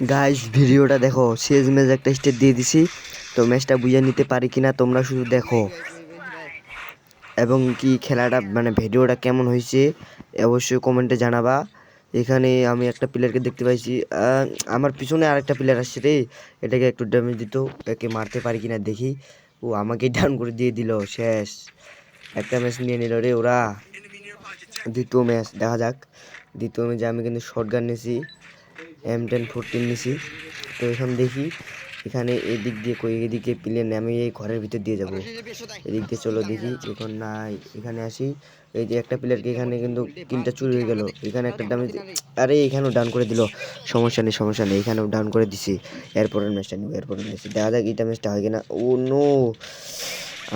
Guys ভিডিওটা দেখো, শেষ ম্যাচ একটা স্টেট দিয়ে দিছি। তো ম্যাচটা বুঝে নিতে পারি কিনা, তোমরা শুধু দেখো। এবং কি খেলাটা মানে ভিডিওটা কেমন হয়েছে, অবশ্যই কমেন্টে জানাবা। এখানে আমি একটা প্লেয়ারকে দেখতে পাইছি। আমার পিছনে আরেকটা প্লেয়ার আসছে রে। এটাকে একটু ড্যামেজ দিত, একে মারতে পারি কিনা দেখি। ও আমাকে ডাউন করে দিয়ে দিল, শেষ। একটা ম্যাচ নিয়ে নিল রে ওরা। দ্বিতীয় ম্যাচ দেখা যাক। দ্বিতীয় ম্যাচে আমি কিন্তু শর্ট গান নিয়েছি এম টেন ফোরটিন নিছি। তো এখন দেখি এখানে এদিক দিয়ে কই এদিকে প্লেন আমি এই ঘরের ভিতর দিয়ে যাব। এদিক দিয়ে চলো দেখি, এখন নাই, এখানে আসি। এই যে একটা প্লেয়ারকে এখানে কিন্তু কিলটা চুরি হয়ে গেল। এখানে একটা ডাউন আরে এখানেও ডান করে দিল। সমস্যা নেই সমস্যা নেই, এখানেও ডাউন করে দিছি। এরপরের ম্যাচটা নিব, এরপরের ম্যাচটা দেখা যাক এইটা ম্যাচটা হয় কিনা। ও নো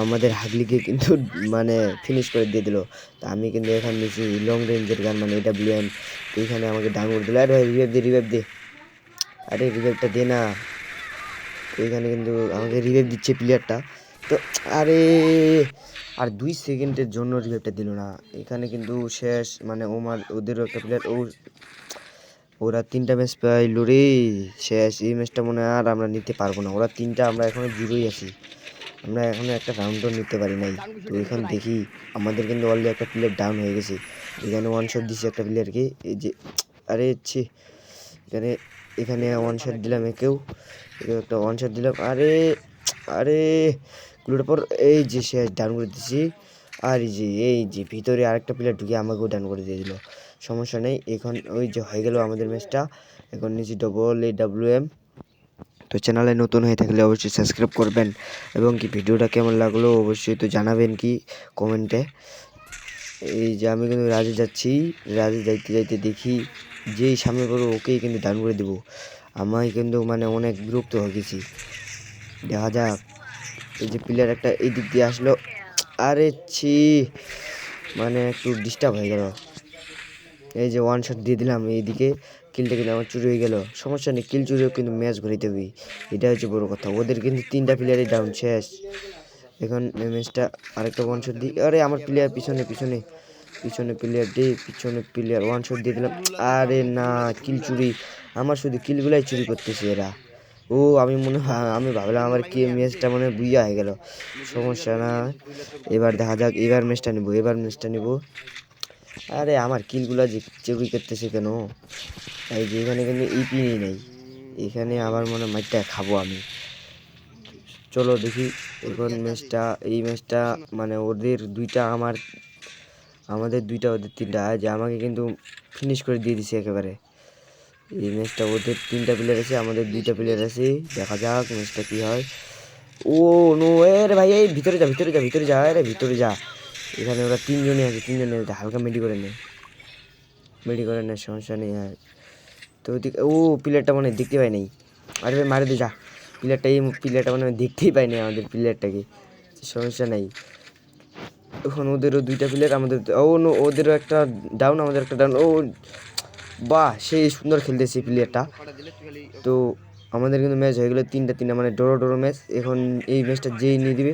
আমাদের হাগলিকে কিন্তু মানে ফিনিশ করে দিয়ে দিল। তা আমি কিন্তু এখানে নিয়েছি লং রেঞ্জের গান মানে এটা ব্লিয়ান এইখানে আমাকে ডাউন করে দিল, আরে রিভাইভ দে রিভাইভ দে। আরে রিভাইভটা দে না। তো এখানে কিন্তু আমাকে রিভাইভ দিচ্ছে প্লেয়ারটা তো আরে, আর দুই সেকেন্ডের জন্য রিভাইভটা দিল না। এখানে কিন্তু শেষ মানে ওমার, ওদেরও একটা প্লেয়ার ও, ওরা তিনটা ম্যাচ পাইলো রে। শেষ, এই ম্যাচটা মনে হয় আর আমরা নিতে পারব না। ওরা তিনটা, আমরা এখনও জিরোই আছি। আমরা এখনও একটা রাউন্ডও নিতে পারি নাই। তো এখন দেখি আমাদের কিন্তু অলরেডি একটা প্লেয়ার ডাউন হয়ে গেছে। এখানে ওয়ান শট দিছি একটা প্লেয়ারকে এই যে, আরে ছি, এখানে এখানে ওয়ান শট দিলাম একেও। একটা ওয়ান শট দিলাম। আরে আরে, গুলোর পর এই যে সে ডাউন করে দিছি। আর এই যে এই যে ভিতরে আরেকটা প্লেয়ার ঢুকে আমাকেও ডাউন করে দিয়ে দিল। সমস্যা নেই। এখন ওই যে হয়ে গেল আমাদের ম্যাচটা এখন নিচে ডবল এ ডাব্লিউ এম তো চ্যানেলে নতুন হয়ে থাকলে অবশ্যই সাবস্ক্রাইব করবেন। এবং কি ভিডিওটা কেমন লাগল অবশ্যই তো জানাবেন কি কমেন্টে এই যে আমি কিন্তু রাজে যাচ্ছি, রাজে যাইতে যাইতে দেখি যেই সামনে করব ওকেই কিন্তু দান করে দেবো। আমায় কিন্তু মানে অনেক বিরক্ত হয়ে গেছি। দেখা যাক, এই যে প্লেয়ার একটা এই দিক দিয়ে আসলো। আরে ছি মানে একটু ডিস্টার্ব হয়ে গেল। এই যে ওয়ান শট দিয়ে দিলাম এইদিকে। কিলটা কিন্তু আমার চুরি হয়ে গেল। সমস্যা নেই, কিল চুরিও কিন্তু ম্যাচ ঘুরাইতে হবে। এটা হচ্ছে বড় কথা। ওদের কিন্তু তিনটা প্লেয়ারই ডাউন শেষ। এখন ম্যাচটা আরেকটা ওয়ান শট দিই আরে আমার প্লেয়ার পিছনে পিছনে। পিছনে প্লেয়ার দে, পিছনে প্লেয়ার ওয়ান শট দিয়ে দিলাম। আরে না, কিল চুরি। আমার শুধু কিলগুলাই চুরি করতেছে এরা। ও, আমি মনে হয় আমি ভাবলাম আমার কি ম্যাচটা মনে বুইয়া হয়ে গেল। সমস্যা না। এবার দেখা যাক, এবার ম্যাচটা নিব, এবার ম্যাচটা নিব। আরে আমার কিলগুলা যে চুরি করতেছে কেন? এই যে এখানে কিন্তু ইপি নেই নাই। এখানে আবার মনে মাইটটা খাব আমি। চলো দেখি এখন ম্যাচটা, এই ম্যাচটা মানে ওদের দুইটা আমার, আমাদের দুইটা ওদের তিনটা। যে আমাকে কিন্তু ফিনিশ করে দিয়ে দিছে একেবারে। এই ম্যাচটা ওদের তিনটা প্লেয়ার আছে, আমাদের দুইটা প্লেয়ার আছে। দেখা যাক ম্যাচটা কি হয়। ও নো এর ভাই, এই ভিতরে যা ভিতরে যা ভিতরে যা, আরে ভিতরে যা। এখানে ওরা তিনজনই আছে তিনজনে আছে হালকা মেডি করে নেয় মেডি করে নেয় সমস্যা নেই আর। তো ওদিকে ও প্লেয়ারটা মানে দেখতে পাই নাই। আরে ভাই, মারে দে, যা। প্লেয়ারটা এই প্লেয়ারটা মানে দেখতেই পাই পাইনি আমাদের প্লেয়ারটাকে সমস্যা নাই। এখন ওদেরও দুইটা প্লেয়ার আমাদের ও, নো, ওদেরও একটা ডাউন আমাদের একটা ডাউন ও, বাহ, সেই সুন্দর খেলতেছে প্লেয়ারটা তো আমাদের কিন্তু ম্যাচ হয়ে গেলো তিনটা তিনটা মানে ডোরো ডোরো ম্যাচ এখন এই ম্যাচটা যেই নিয়ে দিবে,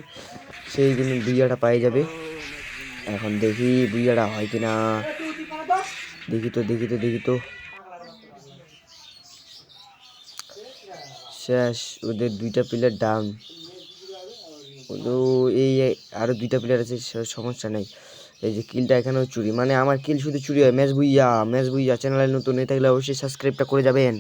সেই কিন্তু বুইয়াটা পাই যাবে। এখন দেখি বুইয়াটা হয় কি না দেখি তো দেখি তো দেখি তো। শেষ, ওদের দুইটা প্লেয়ার ডাউন তো এই আরও দুইটা প্লেয়ার আছে সমস্যা নেই। এই যে কিলটা এখানেও চুরি। মানে আমার কিল শুধু চুরি হয়। ম্যাচ বুইয়া ম্যাচ বুইয়া চ্যানেলে নতুন হয়ে থাকলে অবশ্যই সাবস্ক্রাইবটা করে যাবেন।